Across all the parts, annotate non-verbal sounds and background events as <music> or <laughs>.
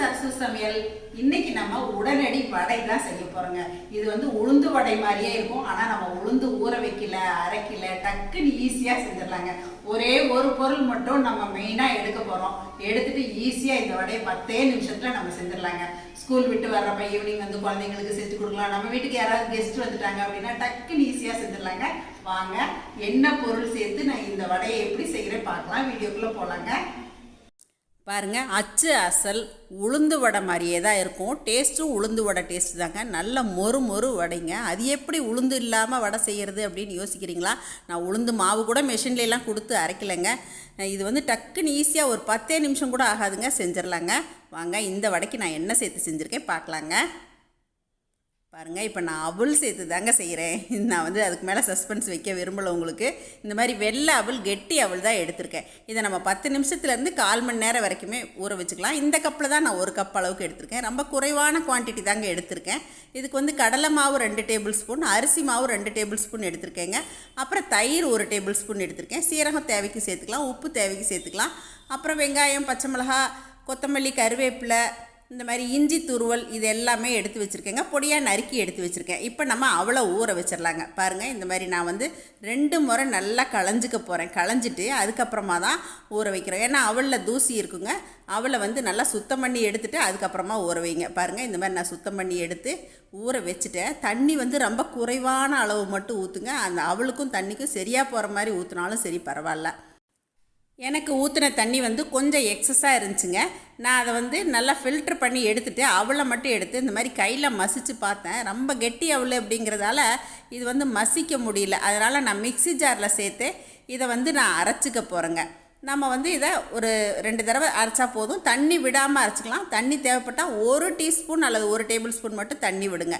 சக்சு சமையல் இன்னைக்கு நம்ம உடனடி வடை தான் செய்ய போறோங்க. இது வந்து உளுந்து வடை மாதிரியே இருக்கும். ஆனா நம்ம உளுந்து ஊற வைக்கல அரைக்கல டக்குன்னு ஈஸியா செஞ்சிடலாங்க. ஒரே ஒரு பொருள் மட்டும் நம்ம மெயினா எடுக்க போறோம். எடுத்துட்டு ஈஸியா இந்த வடையை பத்தே நிமிஷத்துல நம்ம செஞ்சிடலாங்க. ஸ்கூல் விட்டு வர்றப்ப ஈவினிங் வந்து குழந்தைங்களுக்கு செஞ்சு கொடுக்கலாம். நம்ம வீட்டுக்கு யாராவது கெஸ்ட் வந்துட்டாங்க அப்படின்னா டக்குன்னு ஈஸியா செஞ்சிடலாங்க. வாங்க என்ன பொருள் சேர்த்து நான் இந்த வடையை எப்படி செய்கிறேன் பார்க்கலாம். வீடியோக்குள்ள போலாங்க. பாருங்க அச்சு அசல் உளுந்து வடை மாதிரியே தான் இருக்கும். டேஸ்ட்டும் உளுந்து வடை டேஸ்ட் தாங்க. நல்ல மொறு மொறு வடைங்க. அது எப்படி உளுந்து இல்லாமல் வடை செய்கிறது அப்படின்னு யோசிக்கிறீங்களா? நான் உளுந்து மாவு கூட மெஷின்ல கொடுத்து அரைக்கலைங்க. இது வந்து டக்குன்னு ஈஸியாக ஒரு பத்தே நிமிஷம் கூட ஆகாதுங்க. செஞ்சிடலாங்க வாங்க இந்த வடைக்கு நான் என்ன சேர்த்து செஞ்சுருக்கேன் பார்க்கலாங்க. பாருங்கள் இப்போ நான் அவல் சேர்த்து தாங்க செய்கிறேன் <laughs> நான் வந்து அதுக்கு மேலே சஸ்பென்ஸ் வைக்க விரும்பலை உங்களுக்கு. இந்த மாதிரி வெள்ளை அவள் கெட்டி அவள் தான் எடுத்திருக்கேன். இதை நம்ம பத்து நிமிஷத்துலேருந்து கால் மணி நேரம் வரைக்குமே ஊற வச்சுக்கலாம். இந்த கப்பில் தான் நான் ஒரு கப் அளவுக்கு எடுத்திருக்கேன். ரொம்ப குறைவான குவான்டிட்டி தாங்க எடுத்திருக்கேன். இதுக்கு வந்து கடலை மாவு ரெண்டு டேபிள் ஸ்பூன் அரிசி மாவு ரெண்டு டேபிள் ஸ்பூன் எடுத்திருக்கேங்க. அப்புறம் தயிர் ஒரு டேபிள் ஸ்பூன் எடுத்திருக்கேன். சீரகம் தேவைக்கு சேர்த்துக்கலாம் உப்பு தேவைக்கு சேர்த்துக்கலாம். அப்புறம் வெங்காயம் பச்சை மிளகா கொத்தமல்லி கருவேப்பிலை இந்த மாதிரி இஞ்சி துருவல் இது எல்லாமே எடுத்து வச்சுருக்கேங்க. பொடியாக நறுக்கி எடுத்து வச்சுருக்கேன். இப்போ நம்ம அவளை ஊற வச்சிடலாங்க பாருங்கள் இந்த மாதிரி நான் வந்து ரெண்டு முறை நல்லா களைஞ்சிக்க போகிறேன் களைஞ்சிட்டு அதுக்கப்புறமா தான் ஊற வைக்கிறேன். ஏன்னா அவளில் தூசி இருக்குங்க. அவளை வந்து நல்லா சுத்தம் பண்ணி எடுத்துகிட்டு அதுக்கப்புறமா ஊற வைங்க. பாருங்கள் இந்த மாதிரி நான் சுத்தம் பண்ணி எடுத்து ஊற வச்சுட்டேன். தண்ணி வந்து ரொம்ப குறைவான அளவு மட்டும் ஊற்றுங்க அந்த அவளுக்கும் தண்ணிக்கும் சரியாக போகிற மாதிரி ஊற்றினாலும் சரி பரவாயில்ல. எனக்கு ஊற்றின தண்ணி வந்து கொஞ்சம் எக்ஸஸாக இருந்துச்சுங்க. நான் அதை வந்து நல்லா ஃபில்ட்ரு பண்ணி எடுத்துட்டு அவளை மட்டும் எடுத்து இந்த மாதிரி கையில் மசிச்சு பார்த்தேன். ரொம்ப கெட்டி அவள் அப்படிங்கிறதால இது வந்து மசிக்க முடியல. அதனால் நான் மிக்ஸி ஜாரில் சேர்த்து இதை வந்து நான் அரைச்சிக்க போகிறேங்க நம்ம வந்து இதை ஒரு ரெண்டு தடவை அரைச்சா போதும். தண்ணி விடாமல் அரைச்சிக்கலாம். தண்ணி தேவைப்பட்டால் ஒரு டீஸ்பூன் அல்லது ஒரு டேபிள் ஸ்பூன் மட்டும் தண்ணி விடுங்க.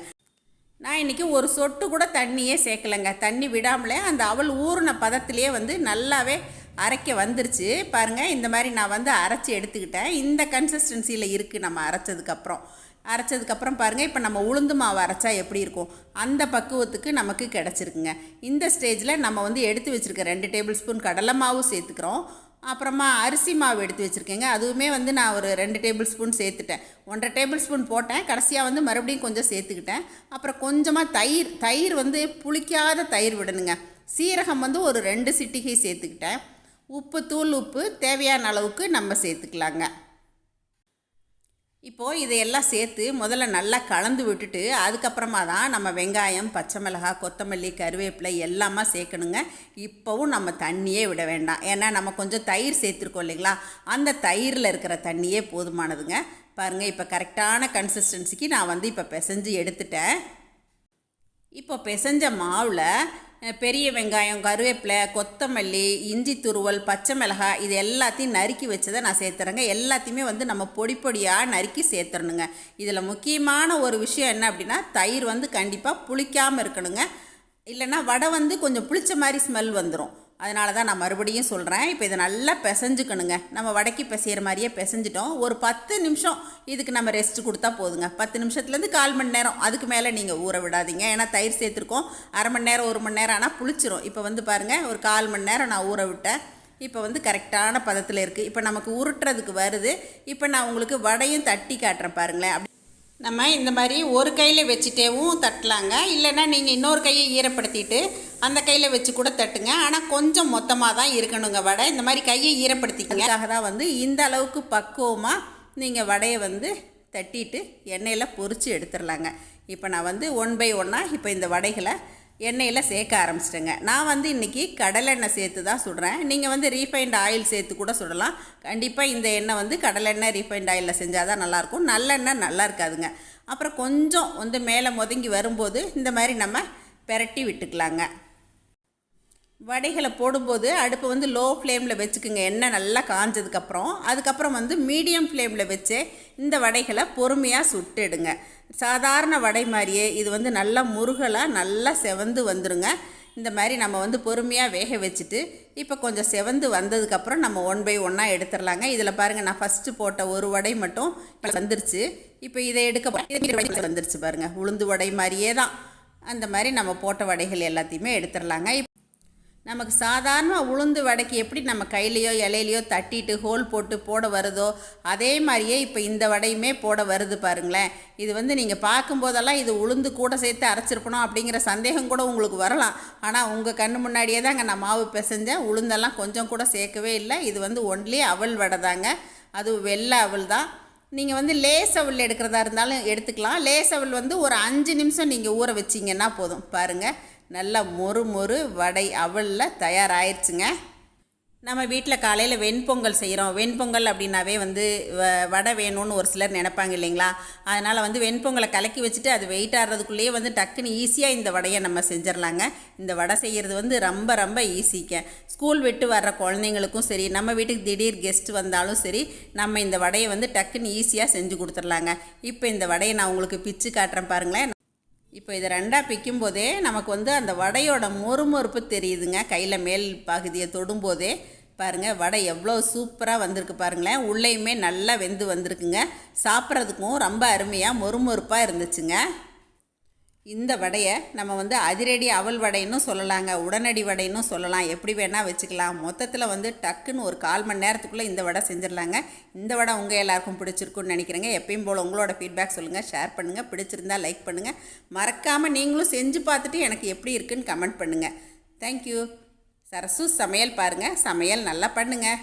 நான் இன்றைக்கி ஒரு சொட்டு கூட தண்ணியே சேர்க்கலைங்க. தண்ணி விடாமலே அந்த அவள் ஊறின பதத்திலே வந்து நல்லாவே அரைக்க வந்துருச்சு. பாருங்கள் இந்த மாதிரி நான் வந்து அரைச்சி எடுத்துக்கிட்டேன். இந்த கன்சிஸ்டன்சியில் இருக்குது நம்ம அரைச்சதுக்கப்புறம். அரைச்சதுக்கப்புறம் பாருங்கள் இப்போ நம்ம உளுந்து மாவு அரைச்சா எப்படி இருக்கும்? அந்த பக்குவத்துக்கு நமக்கு கிடச்சிருக்குங்க. இந்த ஸ்டேஜில் நம்ம வந்து எடுத்து வச்சுருக்க ரெண்டு டேபிள் ஸ்பூன் கடலை மாவு சேர்த்துக்கிறோம். அப்புறமா அரிசி மாவு எடுத்து வச்சுருக்கேங்க. அதுவுமே வந்து நான் ஒரு ரெண்டு டேபிள் ஸ்பூன் சேர்த்துட்டேன். ஒன்றரை டேபிள் ஸ்பூன் போட்டேன். கடைசியாக வந்து மறுபடியும் கொஞ்சம் சேர்த்துக்கிட்டேன். அப்புறம் கொஞ்சமாக தயிர் தயிர் வந்து புளிக்காத தயிர் விடணுங்க. சீரகம் வந்து ஒரு ரெண்டு சிட்டிகை சேர்த்துக்கிட்டேன். உப்பு தூள் உப்பு தேவையான அளவுக்கு நம்ம சேர்த்துக்கலாங்க. இப்போது இதையெல்லாம் சேர்த்து முதல்ல நல்லா கலந்து விட்டுட்டு அதுக்கப்புறமா தான் நம்ம வெங்காயம் பச்சை மிளகாய் கொத்தமல்லி கருவேப்பிலை எல்லாமே சேர்க்கணுங்க. இப்போவும் நம்ம தண்ணியே விட வேண்டாம். ஏன்னா நம்ம கொஞ்சம் தயிர் சேர்த்துருக்கோம் இல்லைங்களா? அந்த தயிரில் இருக்கிற தண்ணியே போதுமானதுங்க. பாருங்கள் இப்போ கரெக்டான கன்சிஸ்டன்சிக்கு நான் வந்து இப்போ பிசைஞ்சு எடுத்துட்டேன். இப்போ பிசைஞ்ச மாவில் பெரிய வெங்காயம் கருவேப்பிலை கொத்தமல்லி இஞ்சி துருவல் பச்சை மிளகாய் இது எல்லாத்தையும் நறுக்கி வச்சதை நான் சேர்த்துறேங்க. எல்லாத்தையுமே வந்து நம்ம பொடி பொடியாக நறுக்கி சேர்த்துறணுங்க. இதில் முக்கியமான ஒரு விஷயம் என்ன அப்படின்னா தயிர் வந்து கண்டிப்பாக புளிக்காமல் இருக்கணுங்க. இல்லைன்னா வடை வந்து கொஞ்சம் புளிச்ச மாதிரி ஸ்மெல் வந்துடும் அதனால தான் நான் மறுபடியும் சொல்கிறேன் இப்போ இதை நல்லா பிசைஞ்சுக்கணுங்க. நம்ம வடக்கி பிசையிற மாதிரியே பிசைஞ்சிட்டோம். ஒரு பத்து நிமிஷம் இதுக்கு நம்ம ரெஸ்ட் கொடுத்தா போதுங்க. பத்து நிமிஷத்துலேருந்து கால் மணி நேரம். அதுக்கு மேலே நீங்கள் ஊற விடாதீங்க. ஏன்னா தயிர் சேர்த்துருக்கோம். அரை மணி நேரம் ஒரு மணி நேரம் ஆனால் புளிச்சிரும். இப்போ வந்து பாருங்கள் ஒரு கால் மணி நேரம் நான் ஊற விட்டேன். இப்போ வந்து கரெக்டான பதத்தில் இருக்குது இப்போ நமக்கு உருட்டுறதுக்கு வருது. இப்போ நான் உங்களுக்கு வடையும் தட்டி காட்டுறேன் பாருங்களேன். அப்படி நம்ம இந்த மாதிரி ஒரு கையில் வச்சுட்டேவும் தட்டலாங்க. இல்லைன்னா நீங்கள் இன்னொரு கையை ஈரப்படுத்திட்டு அந்த கையில் வச்சு கூட தட்டுங்க. ஆனால் கொஞ்சம் மொத்தமாக தான் இருக்கணுங்க வடை. இந்த மாதிரி கையை ஈரப்படுத்திக்கங்க. அதுக்காக தான் வந்து இந்த அளவுக்கு பக்குவமாக நீங்கள் வடையை வந்து தட்டிட்டு எண்ணெயில் பொறிச்சு எடுத்துடலாங்க இப்போ நான் வந்து ஒன் பை ஒன்னாக இப்போ இந்த வடைகளை எண்ணெயில் சேர்க்க ஆரம்பிச்சிட்டேங்க. நான் வந்து இன்றைக்கி கடலெண்ணெய் சேர்த்து தான் சுடுறேன். நீங்கள் வந்து ரீஃபைண்ட் ஆயில் சேர்த்து கூட சுடலாம். கண்டிப்பாக இந்த எண்ணெய் வந்து கடலெண்ணெய் ரீஃபைண்ட் ஆயிலில் செஞ்சால் தான் நல்லாயிருக்கும். நல்லெண்ணெய் நல்லா இருக்காதுங்க. அப்புறம் கொஞ்சம் வந்து மேலே முதங்கி வரும்போது இந்த மாதிரி நம்ம பெரட்டி விட்டுக்கலாங்க. வடைகளை போடும்போது அடுப்பை வந்து லோ ஃப்ளேமில் வச்சுக்குங்க. எண்ணெய் நல்லா காஞ்சதுக்கப்புறம். அதுக்கப்புறம் வந்து மீடியம் ஃப்ளேமில் வச்சு இந்த வடைகளை பொறுமையாக சுட்டுடுங்க. சாதாரண வடை மாதிரியே இது வந்து நல்லா முருகலாக நல்லா செவந்து வந்துடுங்க இந்த மாதிரி நம்ம வந்து பொறுமையாக வேக வச்சுட்டு இப்போ கொஞ்சம் செவந்து வந்ததுக்கப்புறம் நம்ம ஒன் பை ஒன்னாக எடுத்துடலாங்க. இதில் பாருங்கள் நான் ஃபஸ்ட்டு போட்ட ஒரு வடை மட்டும் இப்போ வந்துருச்சு. இப்போ இதை எடுக்க வந்துருச்சு பாருங்கள் உளுந்து வடை மாதிரியே தான். அந்த மாதிரி நம்ம போட்ட வடைகள் எல்லாத்தையுமே எடுத்துடலாங்க. நமக்கு சாதாரண உளுந்து வடைக்கு எப்படி நம்ம கையிலையோ இலையிலையோ தட்டிட்டு ஹோல் போட்டு போட வருதோ அதே மாதிரியே இப்போ இந்த வடையுமே போட வருது பாருங்களேன். இது வந்து நீங்கள் பார்க்கும்போதெல்லாம் இது உளுந்து கூட சேர்த்து அரைச்சிருக்கணும் அப்படிங்கிற சந்தேகம் கூட உங்களுக்கு வரலாம். ஆனால் உங்கள் கண்ணு முன்னாடியே தாங்க நான் மாவு பிசைஞ்சேன். உளுந்தெல்லாம் கொஞ்சம் கூட சேர்க்கவே இல்லை. இது வந்து ஒன்லி அவல் வடை தாங்க. அது வெள்ளை அவல் தான். நீங்கள் வந்து லேஸ் அவல் எடுக்கிறதா இருந்தாலும் எடுத்துக்கலாம். லேஸ் அவல் வந்து ஒரு அஞ்சு நிமிஷம் நீங்கள் ஊற வச்சிங்கன்னா போதும். பாருங்கள் நல்லா மொறு மொறு வடை அவலில் தயாராகிடுச்சுங்க நம்ம வீட்டில் காலையில் வெண்பொங்கல் செய்கிறோம் வெண்பொங்கல் அப்படின்னாவே வந்து வ- வடை வேணும்னு ஒரு சிலர் நினைப்பாங்க இல்லைங்களா? அதனால் வந்து வெண்பொங்கலை கலக்கி வச்சுட்டு அது வெயிட் ஆடுறதுக்குள்ளேயே வந்து டக்குன்னு ஈஸியாக இந்த வடையை நம்ம செஞ்சிடலாங்க இந்த வடை செய்கிறது வந்து ரொம்ப ரொம்ப ஈஸிக்க ஸ்கூல் விட்டு வர்ற குழந்தைங்களுக்கும் சரி நம்ம வீட்டுக்கு திடீர் கெஸ்ட் வந்தாலும் சரி நம்ம இந்த வடையை வந்து டக்குன்னு ஈஸியாக செஞ்சு கொடுத்துர்லாங்க. இப்போ இந்த வடையை நான் உங்களுக்கு பிச்சு காட்டுறேன் பாருங்களேன். இப்போ இதை ரெண்டாக பிக்கும் போதே நமக்கு வந்து அந்த வடையோட மொறுமொறுப்பு தெரியுதுங்க. கையில் மேல் பகுதியை தொடும்போதே பாருங்கள் வடை எவ்வளோ சூப்பராக வந்திருக்கு பாருங்களேன். உள்ளேயுமே நல்லா வெந்து வந்திருக்குங்க. சாப்பிட்றதுக்கும் ரொம்ப அருமையாக மொறுமொறுப்பாக இருந்துச்சுங்க. இந்த வடையை நம்ம வந்து அதிரடி அவல் வடைன்னு சொல்லலாங்க உடனடி வடைன்னு சொல்லலாம். எப்படி வேணால் வச்சுக்கலாம். மொத்தத்தில் வந்து டக்குன்னு ஒரு கால் மணி நேரத்துக்குள்ளே இந்த வடை செஞ்சிடலாங்க. இந்த வடை உங்கள் எல்லாருக்கும் பிடிச்சிருக்குன்னு நினைக்கிறேங்க. எப்பயும் போல் உங்களோட ஃபீட்பேக் சொல்லுங்கள் ஷேர் பண்ணுங்கள் பிடிச்சிருந்தா லைக் பண்ணுங்கள் மறக்காமல் நீங்களும் செஞ்சு பார்த்துட்டு எனக்கு எப்படி இருக்குன்னு கமெண்ட் பண்ணுங்கள் தேங்க்யூ சரசு சமையல் பாருங்கள் சமையல் நல்லா பண்ணுங்கள்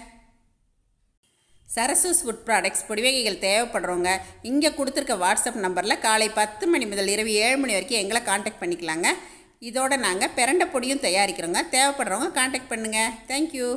சரசூஸ் ஃபுட் ப்ராடக்ட்ஸ் பொடிவகைகள் தேவைப்படுறவங்க இங்கே கொடுத்துருக்க வாட்ஸ்அப் நம்பரில் காலை பத்து மணி முதல் இரவு ஏழு மணி வரைக்கும் எங்களை காண்டாக்ட் பண்ணிக்கலாங்க. இதோட நாங்கள் பிறண்ட பொடியும் தயாரிக்கிறோங்க. தேவைப்படுறவங்க காண்டாக்ட் பண்ணுங்கள் தேங்க்யூ